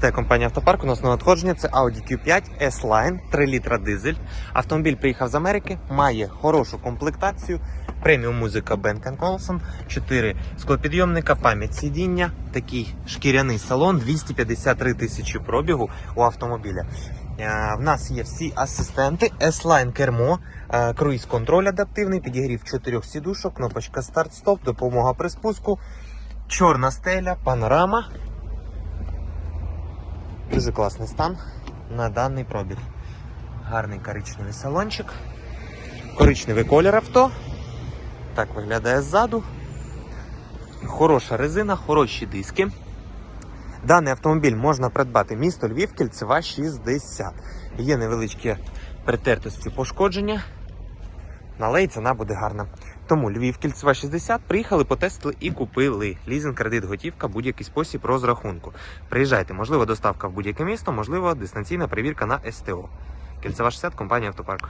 Це компанія Автопарк. У нас на надходження це Audi Q5 S-Line, 3 літра дизель. Автомобіль приїхав з Америки, має хорошу комплектацію. Преміум музика Bang Olufsen, 4 склопідйомника, пам'ять сидіння, такий шкіряний салон, 253 тисячі пробігу у автомобіля. Е, В нас є всі асистенти, S-Line кермо, е, круїз-контроль адаптивний, підігрів 4 сідушок, кнопочка старт-стоп, допомога при спуску, чорна стеля, панорама. Дуже класний стан на даний пробіг. Гарний коричневий салончик. Коричневий колір авто. Так виглядає ззаду. Хороша резина, хороші диски. Даний автомобіль можна придбати місто Львів, кільцева 60. Є невеличкі притертості пошкодження, але і ціна буде гарна. Тому Львів, кільцева 60, приїхали, потестили і купили. Лізинг, кредит, готівка, будь-який спосіб розрахунку. Приїжджайте, можливо, доставка в будь-яке місто, можливо, дистанційна перевірка на СТО. Кільцева 60, компанія Автопарк.